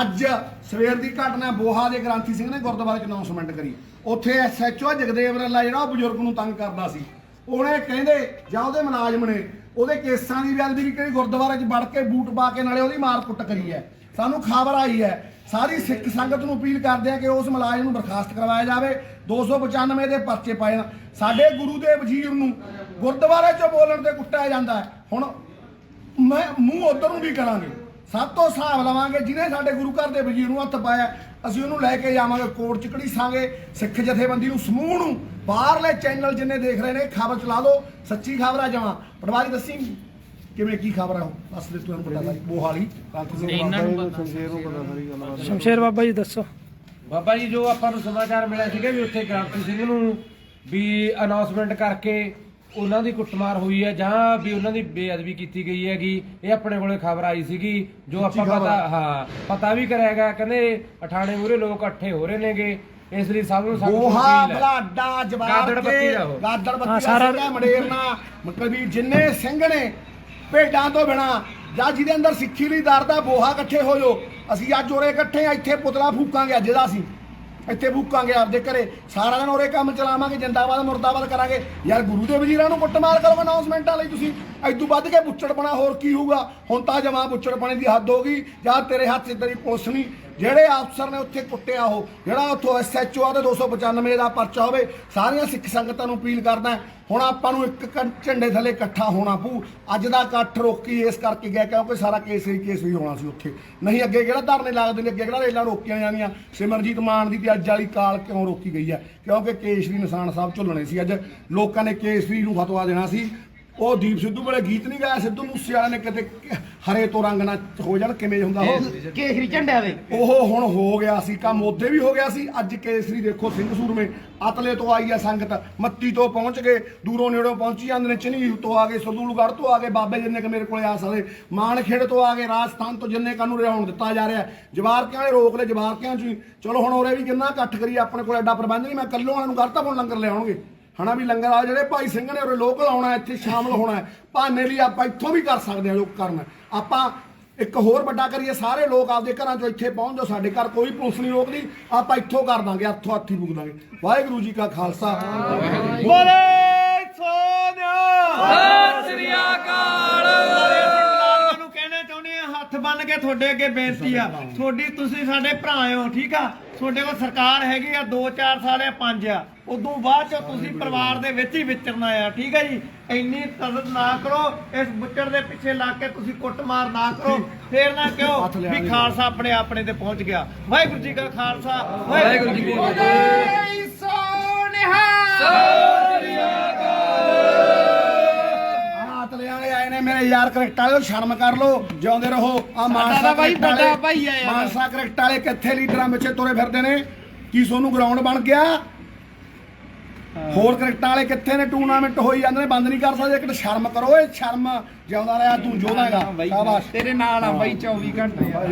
ਅੱਜ ਸਵੇਰ ਦੀ ਘਟਨਾ ਬੋਹਾ ਦੇ ਗ੍ਰਾਂਥੀ ਸਿੰਘ ਨੇ ਗੁਰਦੁਆਰੇ 'ਚ ਅਨਾਉਂਸਮੈਂਟ ਕਰੀ। ਉੱਥੇ ਐਸਐਚਓ ਜਗਦੇਵ ਰੱਲਾ ਜਿਹੜਾ ਉਹ ਬਜ਼ੁਰਗ ਨੂੰ ਤੰਗ ਕਰਦਾ ਸੀ। ਉਹਨੇ ਕਹਿੰਦੇ, ਜਾਂ ਉਹਦੇ ਮੁਲਾਜ਼ਮ ਨੇ, ਉਹਦੇ ਕੇਸਾਂ ਦੀ ਬੇਅਦਬੀ ਵੀ ਕਿਹੜੀ ਗੁਰਦੁਆਰੇ 'ਚ ਵੜ ਕੇ ਬੂਟ ਪਾ ਕੇ ਨਾਲੇ ਉਹਦੀ ਮਾਰ ਕੁੱਟ ਕਰੀ ਹੈ। ਸਾਨੂੰ ਖਬਰ ਆਈ ਹੈ, ਸਾਰੀ ਸਿੱਖ ਸੰਗਤ ਨੂੰ ਅਪੀਲ ਕਰਦੇ ਆ ਕਿ ਉਸ ਮੁਲਾਜ਼ਮ ਨੂੰ ਬਰਖਾਸਤ ਕਰਵਾਇਆ ਜਾਵੇ। 295 ਦੇ ਪਰਚੇ ਪਾਏ ਸਾਡੇ ਗੁਰੂ ਦੇ ਵਜ਼ੀਰ ਨੂੰ ਗੁਰਦੁਆਰੇ 'ਚ ਬੋਲਣ ਤੇ ਕੁੱਟਿਆ ਜਾਂਦਾ ਹੁਣ ਮੈਂ ਮੂੰਹ ਉਧਰ ਨੂੰ ਵੀ ਕਰਾਂਗੇ। ਸਭ ਤੋਂ ਹਿਸਾਬ ਲਵਾਂਗੇ ਜਿਹਨੇ ਸਾਡੇ ਗੁਰੂ ਘਰ ਦੇ ਵਜ਼ੀਰ ਨੂੰ ਹੱਥ ਪਾਇਆ ਅਸੀਂ ਉਹਨੂੰ ਲੈ ਕੇ ਜਾਵਾਂਗੇ ਕੋਰਟ ਚ ਘੜੀਸਾਂਗੇ ਸਿੱਖ ਜਥੇਬੰਦੀ ਨੂੰ ਸਮੂਹ ਨੂੰ ਬਾਹਰਲੇ ਚੈਨਲ ਜਿੰਨੇ ਦੇਖ ਰਹੇ ਨੇ ਖਬਰ ਚਲਾ ਦਿਓ ਸੱਚੀ ਖਬਰ ਆ ਜਾਵਾਂ ਪਟਵਾਰੀ ਦੱਸੀ ਕਿਵੇਂ ਕੀ ਖਬਰ ਆ ਦੱਸ ਦੇ ਤੁਹਾਨੂੰ ਪਤਾ ਨੂੰ ਪਤਾ ਸ਼ਮਸ਼ੇਰ ਬਾਬਾ ਜੀ ਦੱਸੋ। ਬਾਬਾ ਜੀ ਜੋ ਆਪਾਂ ਨੂੰ ਸਮਾਚਾਰ ਮਿਲਿਆ ਸੀਗਾ ਵੀ ਉੱਥੇ ਗ੍ਰਾਂਤੀ ਸਿੰਘ ਨੂੰ ਵੀ ਅਨਾਉਂਸਮੈਂਟ ਕਰਕੇ ਉਹਨਾਂ ਦੀ ਕੁੱਟਮਾਰ ਹੋਈ ਹੈ ਜਾਂ ਵੀ ਉਹਨਾਂ ਦੀ ਬੇਅਦਬੀ ਕੀਤੀ ਗਈ ਹੈਗੀ ਇਹ ਆਪਣੇ ਕੋਲੇ ਖਬਰ ਆਈ ਸੀਗੀ ਜੋ ਆਪਾਂ। ਪਤਾ ਹਾਂ ਪਤਾ ਵੀ ਕਰਿਆਗਾ ਕਹਿੰਦੇ ਅਠਾਣੇ ਮੂਰੇ ਲੋਕ ਇਕੱਠੇ ਹੋ ਰਹੇ ਨੇਗੇ ਇਸ ਲਈ ਸਭ ਨੂੰ ਸਾਨੂੰ ਬੋਹਾ ਅਪੀਲ ਹੈ। ਬਲਾਡਾ ਜਵਾਬ ਗਾਦੜ ਬੱਤੀ ਕੇ ਦਾ ਉਹ। ਗਾਦੜ ਹਾਂ, ਬੱਤੀ ਸਾਰਾ- ਸਾਰਾ ਮੜੇਰਨਾ ਮਤਲਬ ਜਿੰਨੇ ਸਿੰਘ ਨੇ ਭੇਡਾਂ ਤੋਂ ਬਿਨਾ ਜਾਂ ਜਿਹਦੇ ਅੰਦਰ ਸਿੱਖੀ ਲਈ ਦਰਦ ਆ ਬੋਹਾ ਇਕੱਠੇ ਹੋ ਜਾਓ ਅਸੀਂ ਅੱਜ ਉਰੇ ਇਕੱਠੇ ਆ ਇੱਥੇ ਪੁਤਲਾ ਫੂਕਾਂਗੇ ਅੱਜ ਦਾ ਅਸੀਂ ਇੱਥੇ ਫੂਕਾਂਗੇ ਆਪਦੇ ਘਰੇ। ਸਾਰਾ ਦਿਨ ਉਰੇ ਕੰਮ ਚਲਾਵਾਂਗੇ, ਜਿੰਦਾਬਾਦ, ਮੁਰਦਾਬਾਦ ਕਰਾਂਗੇ। ਯਾਰ ਗੁਰੂ ਦੇ ਵਜ਼ੀਰਾਂ ਨੂੰ ਕੁੱਟਮਾਰ ਕਰੋ ਅਨਾਉਂਸਮੈਂਟਾਂ ਲਈ ਤੁਸੀਂ। ਐਦੂ ਵੱਧ ਕੇ ਬੁੱਚੜਪਣਾ ਹੋਰ ਕੀ ਹੋਊਗਾ? ਹੁਣ ਤਾਂ ਜਮਾ ਬੁੱਚੜਪਣੇ ਦੀ ਹੱਦ ਹੋ ਗਈ। ਜਾਂ ਤੇਰੇ ਹੱਥ 'ਚ ਤੇਰੀ ਪੁਲਿਸ ਨਹੀਂ। ਜਿਹੜੇ ਅਫਸਰ ਨੇ ਉੱਥੇ ਕੁੱਟਿਆ ਉਹ, ਜਿਹੜਾ ਉੱਥੋਂ ਐਸਐਚਓ ਆ ਤੇ 295 ਦਾ ਪਰਚਾ ਹੋਵੇ, ਸਾਰੀਆਂ ਸਿੱਖ ਸੰਗਤਾਂ ਨੂੰ ਅਪੀਲ ਕਰਦਾ ਹੁਣ ਆਪਾਂ ਨੂੰ ਇੱਕ ਝੰਡੇ ਥੱਲੇ ਇਕੱਠਾ ਹੋਣਾ ਪਊ, ਅੱਜ ਦਾ ਇਕੱਠ ਰੋਕੀ ਇਸ ਕਰਕੇ ਗਿਆ ਕਿਉਂਕਿ ਸਾਰਾ ਕੇਸ ਹੀ ਕੇਸ ਵੀ ਹੋਣਾ ਸੀ ਉੱਥੇ। ਨਹੀਂ ਅੱਗੇ ਕਿਹੜਾ ਧਰਨੇ ਲੱਗਦੇ ਨੇ, ਅੱਗੇ ਕਿਹੜਾ ਰੇਲਾਂ ਰੋਕੀਆਂ ਜਾਂਦੀਆਂ ਸਿਮਰਜੀਤ ਮਾਨ ਦੀ ਤੇ ਅੱਜ ਵਾਲੀ ਕਾਲ ਕਿਉਂ ਰੋਕੀ ਗਈ ਹੈ? ਕਿਉਂਕਿ ਕੇਸਰੀ ਨਿਸ਼ਾਨ ਸਾਹਿਬ ਝੁੱਲਣੇ ਸੀ ਅੱਜ, ਲੋਕਾਂ ਨੇ ਕੇਸਰੀ ਨੂੰ ਫਤਵਾ ਦੇਣਾ ਸੀ। ਉਹ ਦੀਪ ਸਿੱਧੂ ਵੇਲੇ ਗੀਤ ਨਹੀਂ ਗਾਇਆ, ਸਿੱਧੂ ਮੂਸੇ ਵਾਲੇ ਨੇ ਕਿਤੇ ਹਰੇ ਤੋਂ ਰੰਗ ਨਾ ਹੋ ਜਾਣ ਕਿਵੇਂ ਹੁੰਦਾ ਉਹ? ਕੇਸਰੀ ਝੰਡਿਆਂ ਦੇ ਉਹ ਹੁਣ ਹੋ ਗਿਆ ਸੀ ਕੰਮ ਉਹਦੇ ਵੀ ਹੋ ਗਿਆ ਸੀ। ਅੱਜ ਕੇਸਰੀ ਦੇਖੋ ਸਿੰਘ ਸੂਰਮੇ ਅਤਲੇ ਤੋਂ ਆਈ ਆ ਸੰਗਤ। ਮੱਤੀ ਤੋਂ ਪਹੁੰਚ ਗਏ ਦੂਰੋਂ ਨੇੜੋਂ ਪਹੁੰਚੀ ਜਾਂਦੇ ਨੇ ਚਨੀ ਤੋਂ ਆ ਗਏ ਸਰਦੂਲਗੜ੍ਹ ਤੋਂ ਆ ਗਏ ਬਾਬੇ ਜਿੰਨੇ ਕ ਮੇਰੇ ਕੋਲੇ ਆ ਸਕਦੇ। ਮਾਨਖੇੜ ਤੋਂ ਆ ਗਏ ਰਾਜਸਥਾਨ ਤੋਂ ਜਿੰਨੇ ਕਾਨੂੰ ਰਿਹਾਉਣ ਦਿੱਤਾ ਜਾ ਰਿਹਾ। ਜਵਾਰਕਿਆਂ ਨੇ ਰੋਕ ਲਏ ਜਵਾਰਕਿਆਂ ਚ ਵੀ ਚਲੋ ਹੁਣ ਉਰੇ ਵੀ ਕਿੰਨਾ ਇਕੱਠ ਕਰੀਏ ਆਪਣੇ ਕੋਲ ਐਡਾ ਪ੍ਰਬੰਧ ਨਹੀਂ ਮੈਂ ਕੱਲੋਂ ਵਾਲਿਆਂ ਨੂੰ ਕਰਤਾ ਹੁਣ ਲੰਗਰ ਲਿਆਉਣਗੇ। ਹਨਾ ਵੀ ਲੰਗਰ ਆ ਜਿਹੜੇ ਭਾਈ ਸਿੰਘ ਨੇ ਉਰੇ ਲੋਕਲ ਆਉਣਾ ਇੱਥੇ ਸ਼ਾਮਲ ਹੋਣਾ। ਭਾਨੇ ਲਈ ਆਪਾਂ ਇੱਥੋਂ ਵੀ ਕਰ ਸਕਦੇ ਹਾਂ ਜੋ ਕਰਨਾ। ਆਪਾਂ ਇੱਕ ਹੋਰ ਵੱਡਾ ਕਰੀਏ ਸਾਰੇ ਲੋਕ ਆਪਦੇ ਘਰਾਂ ਚੋਂ ਇੱਥੇ ਪਹੁੰਚ ਜਾਓ ਸਾਡੇ ਘਰ ਕੋਈ ਪੁਲਿਸ ਨਹੀਂ ਰੋਕਦੀ ਆਪਾਂ ਇੱਥੋਂ ਕਰ ਦਾਂਗੇ ਹੱਥੋਂ ਹੱਥੀ ਬੁੱਕ ਦਾਂਗੇ। ਵਾਹਿਗੁਰੂ ਜੀ ਕਾ ਖਾਲਸਾ। ਬੋਲੇ! ਬੰਨ ਕੇ ਤੁਹਾਡੇ ਅੱਗੇ ਬੇਨਤੀ ਆ। ਤੁਹਾਡੀ ਤੁਸੀਂ ਸਾਡੇ ਭਰਾ ਹੋ ਠੀਕ ਆ? ਤੁਹਾਡੇ ਕੋਲ ਸਰਕਾਰ ਹੈਗੀ ਆ 2-4 ਸਾਲ ਆ 5 ਆ। ਉਦੋਂ ਬਾਅਦ ਚ ਤੁਸੀਂ ਪਰਿਵਾਰ ਦੇ ਵਿੱਚ ਹੀ ਵਿਚਰਨਾ ਆ ਠੀਕ ਆ ਜੀ? ਇੰਨੀ ਤਜ਼ਦ ਨਾ ਕਰੋ ਇਸ ਬੁੱਚੜ ਦੇ ਪਿੱਛੇ ਲੱਗ ਕੇ ਤੁਸੀਂ ਕੁੱਟਮਾਰ ਨਾ ਕਰੋ। ਫੇਰ ਨਾ ਕਿਉਂ ਵੀ। ਖਾਲਸਾ ਆਪਣੇ ਆਪਣੇ ਤੇ ਪਹੁੰਚ ਗਿਆ। ਵਾਹਿਗੁਰੂ ਜੀ ਕਾ ਖਾਲਸਾ ਵਾਹਿਗੁਰੂ ਜੀ ਕੀ ਫਤਿਹ। ਯਾਰ ਕਰੈਕਟ ਵਾਲੇ ਸ਼ਰਮ ਕਰ ਲੋ ਜਿਉਂਦੇ ਰਹੋ। ਆ ਮਾਨਸਾ ਤਾਂ ਬਾਈ ਕਰੈਕਟ ਵਾਲੇ- ਵੱਡਾ ਭਾਈ ਆ ਯਾਰ। ਮਾਨਸਾ ਕਰੈਕਟ ਵਾਲੇ ਕਿੱਥੇ ਲੀਡਰਾਂ ਵਿੱਚ ਤੁਰੇ ਫਿਰਦੇ ਨੇ? ਕੀ ਸੋਨੂੰ ਗਰਾਊਂਡ ਬਣ ਗਿਆ? ਹੋਰ ਕਰੈਕਟਾਂ ਵਾਲੇ ਕਿੱਥੇ ਨੇ? ਟੂਰਨਾਮੈਂਟ ਹੋਈ ਜਾਂਦੇ ਨੇ ਬੰਦ ਨਹੀਂ ਕਰ ਸਕਦੇ। ਇੱਕ ਸ਼ਰਮ ਕਰੋ ਇਹ ਸ਼ਰਮ ਜਿਉਂਦਾ ਰਿਹਾ ਤੂੰ ਜੋਧਾਗਾ ਸ਼ਾਬਾਸ਼। ਤੇਰੇ ਨਾਲ ਆ ਬਾਈ 24 ਘੰਟੇ ਆ।